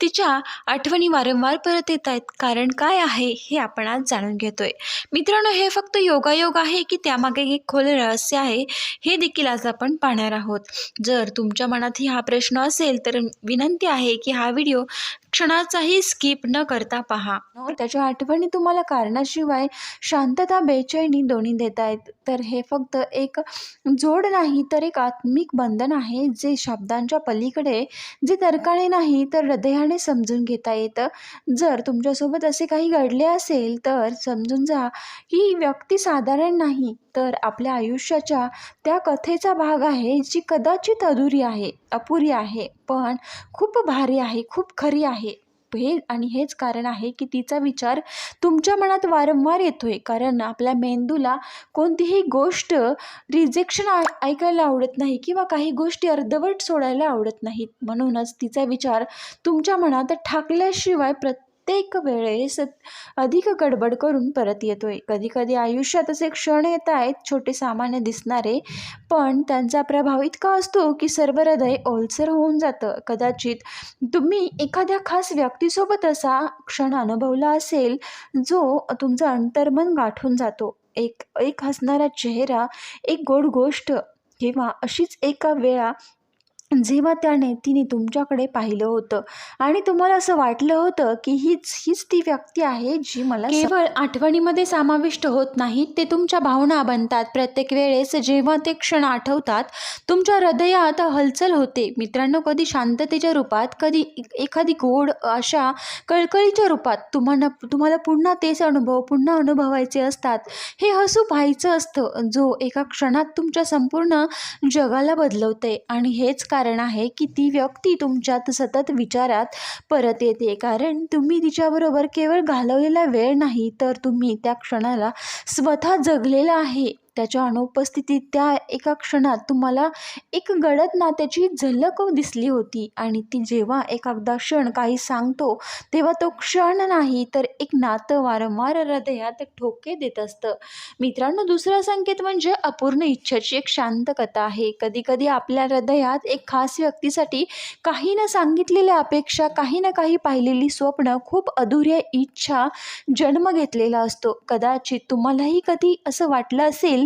तिच्या आठवणी वारंवार परत येत आहेत. कारण काय आहे हे आपण आज जाणून घेतोय. मित्रांनो हे फक्त योगायोग आहे की त्यामागे एक खोल रहस्य आहे हे देखील आज आपण पाहणार आहोत. जर तुमच्या मनातही हा प्रश्न असेल तर विनंती आहे की हा व्हिडिओ क्षणाचाही स्किप न करता पहा. हो, त्याच्या आठवणी तुम्हाला कारणाशिवाय शांतता बेचैनी दोन्ही देत आहेत. तर हे फक्त एक जोड नाही तर एक आत्मिक बंधन आहे जे शब्दांच्या पलीकडे जे तर्काने नाही तर हृदयाने समजून घेता येतं. जर तुमच्यासोबत असे काही घडले असेल तर समजून जा की ही व्यक्ती साधारण नाही तर आपल्या आयुष्याच्या त्या कथेचा भाग आहे जी कदाचित अधुरी आहे अपुरी आहे पण खूप भारी आहे खूप खरी आहे. हे आणि हेच कारण आहे की तिचा विचार तुमच्या मनात वारंवार येतो आहे कारण आपल्या मेंदूला कोणतीही गोष्ट रिजेक्शन ऐकायला आवडत नाही किंवा काही गोष्टी अर्धवट सोडायला आवडत नाहीत. म्हणूनच तिचा विचार तुमच्या मनात ठाकल्याशिवाय प्रत्येक वेळेस अधिक गडबड करून परत येतोय. कधी कधी आयुष्यात असे क्षण येत आहेत छोटे सामान्य दिसणारे पण त्यांचा प्रभाव इतका असतो की सर्व हृदय ओलसर होऊन जातं. कदाचित तुम्ही एखाद्या खास व्यक्तीसोबत असा क्षण अनुभवला असेल जो तुमचं अंतर्मन गाठून जातो. एक एक हसणारा चेहरा एक गोड गोष्ट किंवा अशीच एका वेळा जेव्हा त्याने तिने तुमच्याकडे पाहिलं होतं. आणि तुम्हाला असं वाटलं होतं की हीच हीच ती व्यक्ती आहे जी मला केवळ आठवणीमध्ये समाविष्ट होत नाहीत ते तुमच्या भावना बनतात. प्रत्येक वेळेस जेव्हा ते क्षण आठवतात तुमच्या हृदयात हलचल होते. मित्रांनो कधी शांततेच्या रूपात कधी एखादी गोड अशा कळकळीच्या रूपात तुम्हाला तुम्हाला पुन्हा तेच अनुभव पुन्हा अनुभवायचे असतात. हे हसू पाहायचं असतं जो एका क्षणात तुमच्या संपूर्ण जगाला बदलवते आणि हेच कारण आहे की ती व्यक्ती तुमच्यात सतत विचारात परत येते. कारण तुम्ही तिच्याबरोबर केवळ घालवलेला वेळ नाही तर तुम्ही त्या क्षणाला स्वतः जगलेला आहे. त्याच्या अनुपस्थितीत त्या एका क्षणात तुम्हाला एक गडद नात्याची झलक दिसली होती. आणि ती जेव्हा एखादा क्षण काही सांगतो तेव्हा तो क्षण नाही तर एक नातं वारंवार हृदयात ठोके देत असतं. मित्रांनो दुसरा संकेत म्हणजे अपूर्ण इच्छाची एक शांत कथा आहे. कधीकधी आपल्या हृदयात एक खास व्यक्तीसाठी काही न सांगितलेल्या अपेक्षा काही ना काही पाहिलेली स्वप्न खूप अधुऱ्या इच्छा जन्म घेतलेला असतो. कदाचित तुम्हालाही कधी असं वाटलं असेल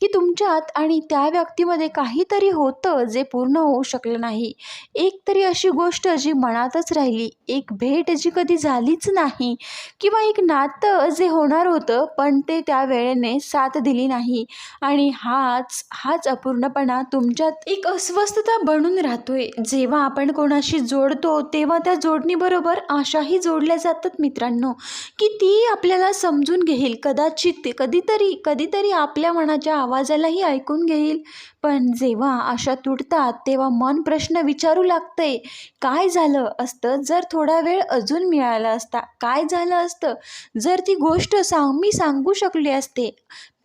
की तुमच्यात आणि त्या व्यक्तीमध्ये काहीतरी होतं जे पूर्ण होऊ शकलं नाही. एक तरी अशी गोष्ट जी मनातच राहिली एक भेट जी कधी झालीच नाही किंवा एक नातं जे होणार होतं पण ते त्या वेळेने साथ दिली नाही. आणि हाच हाच अपूर्णपणा तुमच्यात एक अस्वस्थता बनून राहतोय. जेव्हा आपण कोणाशी जोडतो तेव्हा त्या जोडणीबरोबर आशाही जोडल्या जातात मित्रांनो की ती आपल्याला समजून घेईल. कदाचित कधीतरी कधीतरी आपल्या मनाच्या आवाजालाही ऐकून घेईल. पण जेव्हा आशा तुटतात तेव्हा मन प्रश्न विचारू लागते काय झालं असतं? जर थोडा वेळ अजून मिळाला असता काय झालं असतं? जर ती गोष्ट सांग मी सांगू शकले असते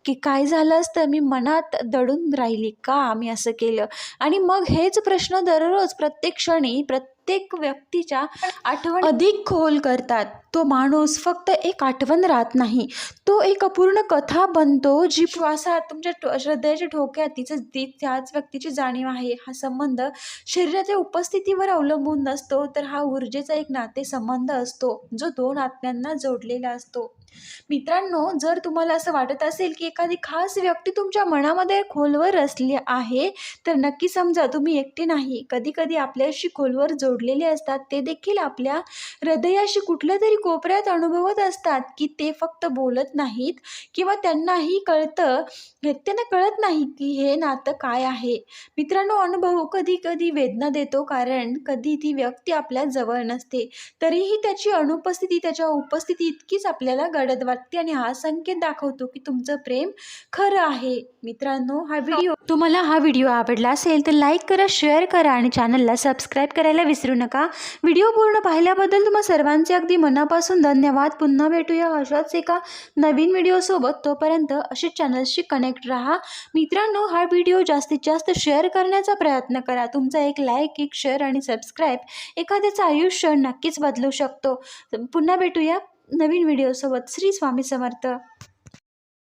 की काय झालं असतं? मी मनात दडून राहिली. का मी असं केलं? आणि मग हेच प्रश्न दररोज प्रत्येक क्षणी प्रत्येक व्यक्तीच्या आठवण अधिक खोल करतात. तो माणूस फक्त एक आठवण राहत नाही. तो एक अपूर्ण कथा बनतो जी श्वासात तुमच्या हृदयाच्या ठोक्यात तिचं ती त्याच व्यक्तीची जाणीव आहे. हा संबंध शरीराच्या उपस्थितीवर अवलंबून नसतो तर हा ऊर्जेचा एक नाते संबंध असतो जो दोन आत्म्यांना जोडलेला असतो. मित्रांनो जर तुम्हाला असं वाटत असेल की एखादी खास व्यक्ती तुमच्या मनामध्ये खोलवर असली आहे तर नक्की समजा तुम्ही एकटे नाही. कधी कधी आपल्याशी खोलवर जोडलेले असतात. ते देखील आपल्या हृदयाशी कुठल्या तरी कोपऱ्यात अनुभवत असतात की ते फक्त बोलत नाहीत किंवा त्यांनाही कळतं त्यांना कळत नाही की हे नातं काय आहे. मित्रांनो अनुभव कधी कधी वेदना देतो कारण कधी ती व्यक्ती आपल्या जवळ नसते. तरीही त्याची अनुपस्थिती त्याच्या उपस्थिती इतकीच आपल्याला गडद वाटते आणि हा संकेत दाखवतो की तुमचं प्रेम खरं आहे. मित्रांनो हा व्हिडिओ तुम्हाला हा व्हिडिओ आवडला असेल तर लाईक करा शेअर करा आणि चॅनलला सबस्क्राईब करायला विसरू नका. व्हिडिओ पूर्ण पाहिल्याबद्दल तुम्हा सर्वांचे अगदी मनापासून धन्यवाद. पुन्हा भेटूया अशाच एका नवीन व्हिडिओसोबत. तोपर्यंत अशीच चॅनल्सशी कनेक्ट राहा. मित्रांनो हा व्हिडिओ जास्तीत जास्त शेअर करण्याचा प्रयत्न करा. तुमचा एक लाईक एक शेअर आणि सबस्क्राईब एखाद्याचं आयुष्य नक्कीच बदलू शकतो. पुन्हा भेटूया. नवीन व्हिडिओसोबत श्री स्वामी समर्थ.